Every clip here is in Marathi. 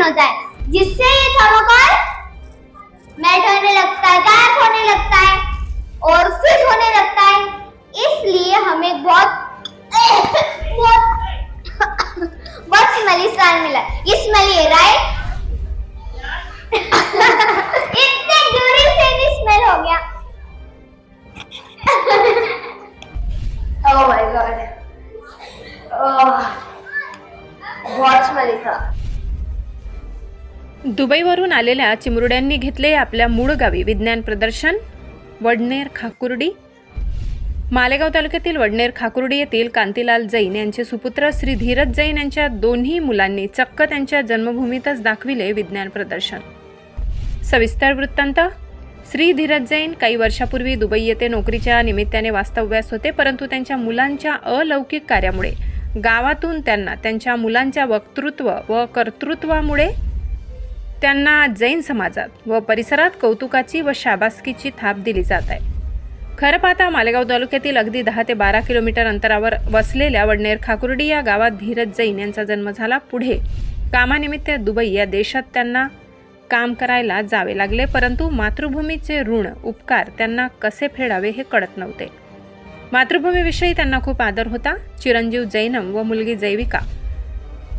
रिएक्शन होता है। जिससे ये थर्मोकॉल मेल्ट होने लगता है, गायब होने लगता है और फिट होने लगता है। इसलिए हमें बहुत बहुत बहुत स्मेली स्टाइल मिला। ये स्मेली है राइट इतने दूरी से भी स्मेल हो गया। Oh my god. Oh. बहुत स्मेली था। दुबईवरून आलेल्या चिमुरड्यांनी घेतले आपल्या मूळ गावी विज्ञान प्रदर्शन वडनेर खाकुर्डी. मालेगाव तालुक्यातील वडनेर खाकुर्डी येथील कांतीलाल जैन यांचे सुपुत्र श्री धीरज जैन यांच्या दोन्ही मुलांनी चक्क त्यांच्या जन्मभूमीतच दाखविले विज्ञान प्रदर्शन. सविस्तर वृत्तांत श्री धीरज जैन काही वर्षापूर्वी दुबई येथे नोकरीच्या निमित्ताने वास्तव्यास होते परंतु त्यांच्या मुलांच्या अलौकिक कार्यामुळे गावातून त्यांना त्यांच्या मुलांच्या वक्तृत्व व कर्तृत्वामुळे त्यांना जैन समाजात व परिसरात कौतुकाची व शाबासकीची थाप दिली जात आहे. खरं पाहता मालेगाव तालुक्यातील अगदी दहा ते बारा किलोमीटर अंतरावर वसलेल्या वडनेर खाकुर्डी या गावात धीरज जैन यांचा जन्म झाला. पुढे कामानिमित्त दुबई या देशात त्यांना काम करायला जावे लागले परंतु मातृभूमीचे ऋण उपकार त्यांना कसे फेडावे हे कळत नव्हते. मातृभूमीविषयी त्यांना खूप आदर होता. चिरंजीव जैनम व मुलगी जैविका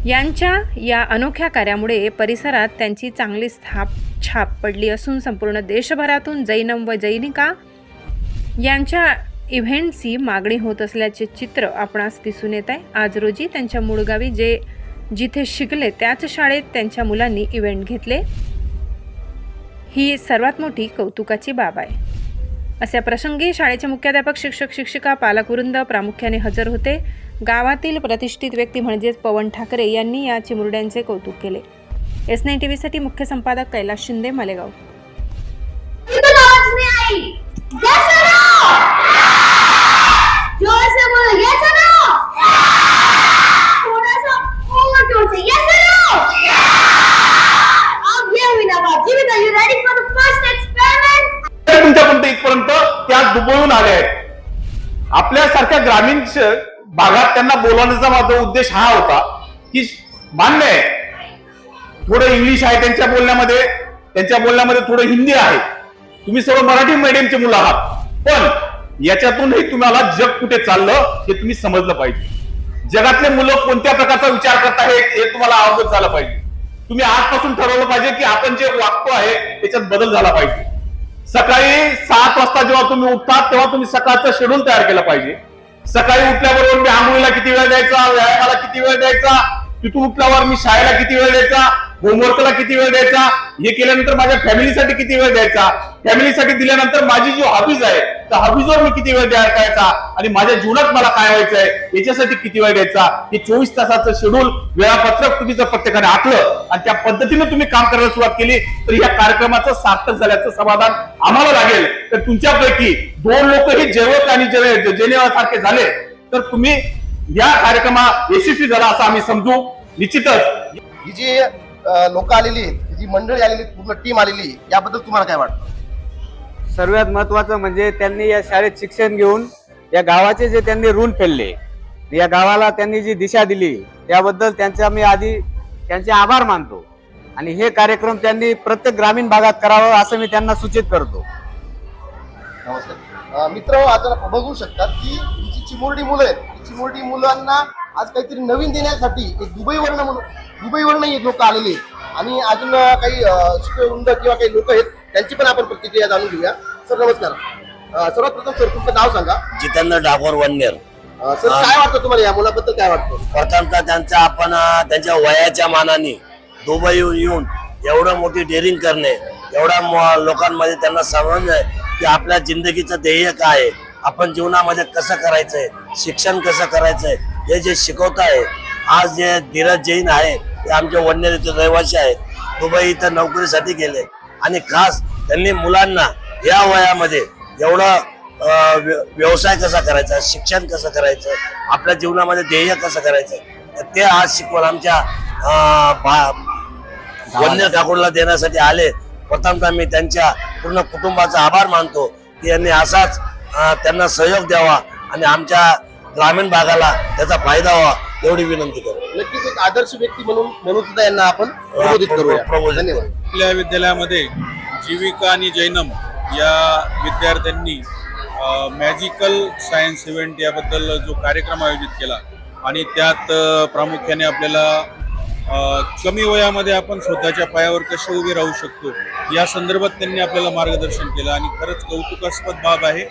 यांच्या या अनोख्या कार्यामुळे परिसरात त्यांची चांगली स्थाप छाप पडली असून संपूर्ण देशभरातून जैनम व जैनिका यांच्या इव्हेंटची मागणी होत असल्याचे चित्र आपणास दिसून येत आहे. आज रोजी त्यांच्या मूळगावी जे जिथे शिकले त्याच शाळेत त्यांच्या मुलांनी इव्हेंट घेतले. ही सर्वात मोठी कौतुकाची बाब आहे. अशा प्रसंगी शाळेचे मुख्याध्यापक शिक्षक शिक्षिका पालकवृंद प्रामुख्याने हजर होते. गावातील प्रतिष्ठित व्यक्ती म्हणजेच पवन ठाकरे यांनी या चिमुरड्यांचे कौतुक केले. एस नाईन टी व्हीसाठी मुख्य संपादक कैलास शिंदे मालेगाव. दुबळून आले आहेत. आपल्यासारख्या ग्रामीण भागात त्यांना बोलवण्याचा माझा उद्देश हा होता की मान्य आहे थोडं इंग्लिश आहे त्यांच्या बोलण्यामध्ये त्यांच्या बोलण्यामध्ये थोडं हिंदी आहे. तुम्ही सर्व मराठी मीडियमचे मुलं आहात. पण याच्यातूनही तुम्हाला जग कुठे चाललं हे तुम्ही समजलं पाहिजे. जगातले मुलं कोणत्या प्रकारचा विचार करत आहेत हे तुम्हाला अवगत झालं पाहिजे. तुम्ही आजपासून ठरवलं पाहिजे की आपण जे वागतो आहे त्याच्यात बदल झाला पाहिजे. सकाळी सात वाजता जेव्हा तुम्ही उठतात तेव्हा तुम्ही सकाळचं शेड्यूल तयार केलं पाहिजे. सकाळी उठल्याबरोबर मी आंघोळीला किती वेळ द्यायचा व्यायामाला किती वेळ द्यायचा तिथून उठल्यावर मी शाळेला किती वेळ द्यायचा होमवर्कला किती वेळ द्यायचा? हे केल्यानंतर माझ्या फॅमिलीसाठी किती वेळ द्यायचा? फॅमिलीसाठी दिल्यानंतर माझी जी हॉबीज आहे त्या हॉबीजवर मी किती वेळ द्यायला करायचा? आणि माझ्या जीवनात मला काय व्हायचं आहे याच्यासाठी किती वेळ द्यायचा? हे चोवीस तासाचं शेड्यूल वेळापत्रक तुम्ही जर प्रत्येकाने आखलं आणि त्या पद्धतीने तुम्ही काम करायला सुरुवात केली तर या कार्यक्रमाचं सार्थक झाल्याचं समाधान आम्हाला लागेल. तर तुमच्यापैकी दोन लोक ही आणि जे- जेनेवा सारखे झाले तर तुम्ही या कार्यक्रमा यशस्वी झाला असं आम्ही समजू. निश्चितच. ही जी लोक आलेली आहेत जी मंडळी आलेली पूर्ण टीम आलेली याबद्दल तुम्हाला काय वाटतं? सर्वात महत्वाचं म्हणजे त्यांनी या शाळेत शिक्षण घेऊन या गावाचे जे त्यांनी ऋण फेडले या गावाला त्यांनी जी दिशा दिली त्याबद्दल त्यांचा मी आधी त्यांचे आभार मानतो. आणि हे कार्यक्रम त्यांनी प्रत्येक ग्रामीण भागात करावं असं मी त्यांना सूचित करतो. नमस्कार. मित्र आता बघू शकतात की ही जी चिमुरडी मुलं आहेत चिमुरडी मुलांना आज काहीतरी नवीन देण्यासाठी एक दुबईवरनं म्हणून दुबईवरनं हे लोक आलेले आणि अजून काही शिकवृंद किंवा काही लोक आहेत त्यांची पण आपण प्रतिक्रिया जाणून घेऊया. सर नमस्कार. सर्वात प्रथम सर तुमचं नाव सांगा. जितेंद्र डागोर वननेर. अं, सर काय वाटतं तुम्हाला या मुलाबद्दल काय वाटतं? प्रथमतः त्यांचा आपण त्यांच्या वयाच्या मानाने दुबई येऊन एवढं मोठी डेअरिंग करणे एवढ्या लोकांमध्ये त्यांना समजणं की आपल्या जिंदगीचं ध्येय काय आहे? आपण जीवनामध्ये कसं करायचंय? शिक्षण कसं करायचंय? हे जे शिकवत आहे आज जे धीरज जैन आहे ते आमचे वन्य रहिवासी आहेत. दुबई इथं नोकरीसाठी गेले. आणि खास त्यांनी मुलांना या वयामध्ये एवढं व्य- व्यवसाय कसा करायचा शिक्षण कसं करायचं आपल्या जीवनामध्ये ध्येय कसं करायचं तर ते आज शिकवण आमच्या भा- वन्य ठाकूरला देण्यासाठी आले. प्रथमतः मी त्यांच्या पूर्ण कुटुंबाचा आभार मानतो की यांनी असाच त्यांना सहयोग द्यावा आणि आमच्या ग्रामीण भागाला त्याचा फायदा व्हावा एवढी विनंती करू. नक्कीच एक आदर्श व्यक्ती म्हणून म्हणून सुद्धा यांना आपण प्रबोधित करूया. धन्यवाद. आपल्या विद्यालयामध्ये जीविका आणि जैनम या विद्यार्थ्यांनी मॅजिकल सायन्स इव्हेंट याबद्दल जो कार्यक्रम आयोजित केला आणि त्यात प्रामुख्याने आपल्याला कमी वयामध्ये आपण स्वतःच्या पायावर कसे उभे राहू शकतो या संदर्भात त्यांनी आपल्याला मार्गदर्शन केलं आणि खरंच कौतुकास्पद बाब आहे.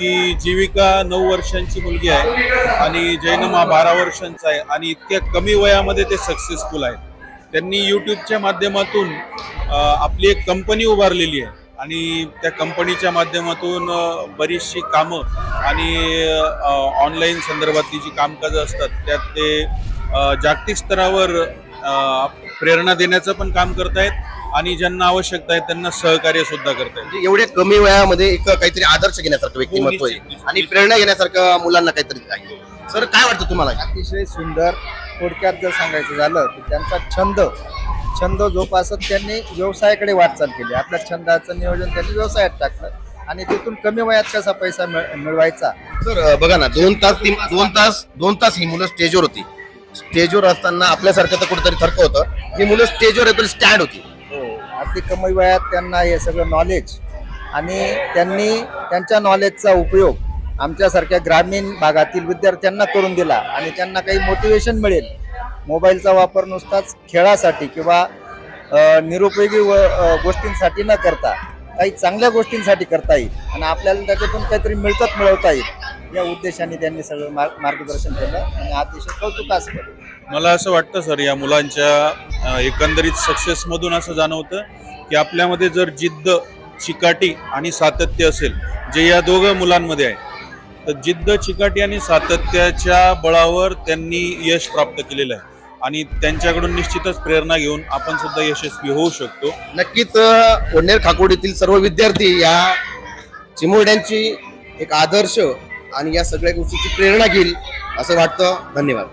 की जीविका नऊ वर्षांची मुलगी आहे आणि जैनमा बारा वर्षांचा आहे आणि इतक्या कमी वयामध्ये ते सक्सेसफुल आहेत. त्यांनी यूट्यूबच्या माध्यमातून आपली एक कंपनी उभारलेली आहे आणि त्या कंपनीच्या माध्यमातून बरीचशी कामं आणि ऑनलाईन संदर्भातली जी कामकाजं असतात त्यात ते जागतिक स्तरावर प्रेरणा देण्याचं पण काम करतायत. आणि ज्यांना आवश्यकता आहे त्यांना सहकार्य सुद्धा करतायत म्हणजे एवढ्या कमी वयामध्ये एक काहीतरी आदर्श घेण्यासारखं व्यक्तिमत्व निश्चित, आहे. आणि प्रेरणा घेण्यासारखं मुलांना काहीतरी आहे. सर काय वाटतं तुम्हाला? अतिशय सुंदर थोडक्यात जर सांगायचं झालं तर त्यांचा छंद छंद जोपासत त्यांनी व्यवसायाकडे वाटचाल केली. आपल्या छंदाचं नियोजन त्यांनी व्यवसायात टाकलं आणि तिथून कमी वयात कसा पैसा मिळ- मिळवायचा? सर बघा ना दोन तास ती दोन तास दोन तास ही मुलं स्टेजवर होती. स्टेजवर असताना आपल्यासारखं तर कुठेतरी थरक होतं. ही मुलं स्टेजवर येतो स्टँड होती. अगदी कमी वयात त्यांना हे सगळं नॉलेज आणि त्यांनी त्यांच्या नॉलेजचा उपयोग आमच्यासारख्या ग्रामीण भागातील विद्यार्थ्यांना करून दिला आणि त्यांना काही मोटिवेशन मिळेल. मोबाईलचा वापर नुसताच खेळासाठी किंवा निरुपयोगी व गोष्टींसाठी न करता काही चांगल्या गोष्टींसाठी करता येईल आणि आपल्याला त्याच्यातून काहीतरी मिळकत मिळवता येईल. या उद्देशाने त्यांनी सगळं मार्ग मार्गदर्शन केलं आणि अतिशय कौतुकास्पद. मला असं वाटतं सर या मुलांच्या एकंदरीत सक्सेसमधून असं जाणवतं की आपल्यामध्ये जर जिद्द चिकाटी आणि सातत्य असेल जे या दोघं मुलांमध्ये आहे तर जिद्द चिकाटी आणि सातत्याच्या बळावर त्यांनी यश प्राप्त केलेलं आहे. आणि त्यांच्याकडून निश्चितच प्रेरणा घेऊन आपण सुद्धा यशस्वी होऊ शकतो. नक्कीच अं, खाकोड खाकोडीतील सर्व विद्यार्थी या चिमुरड्यांची एक आदर्श आणि या सगळ्या गोष्टीची प्रेरणा घेईल असं वाटतं. धन्यवाद.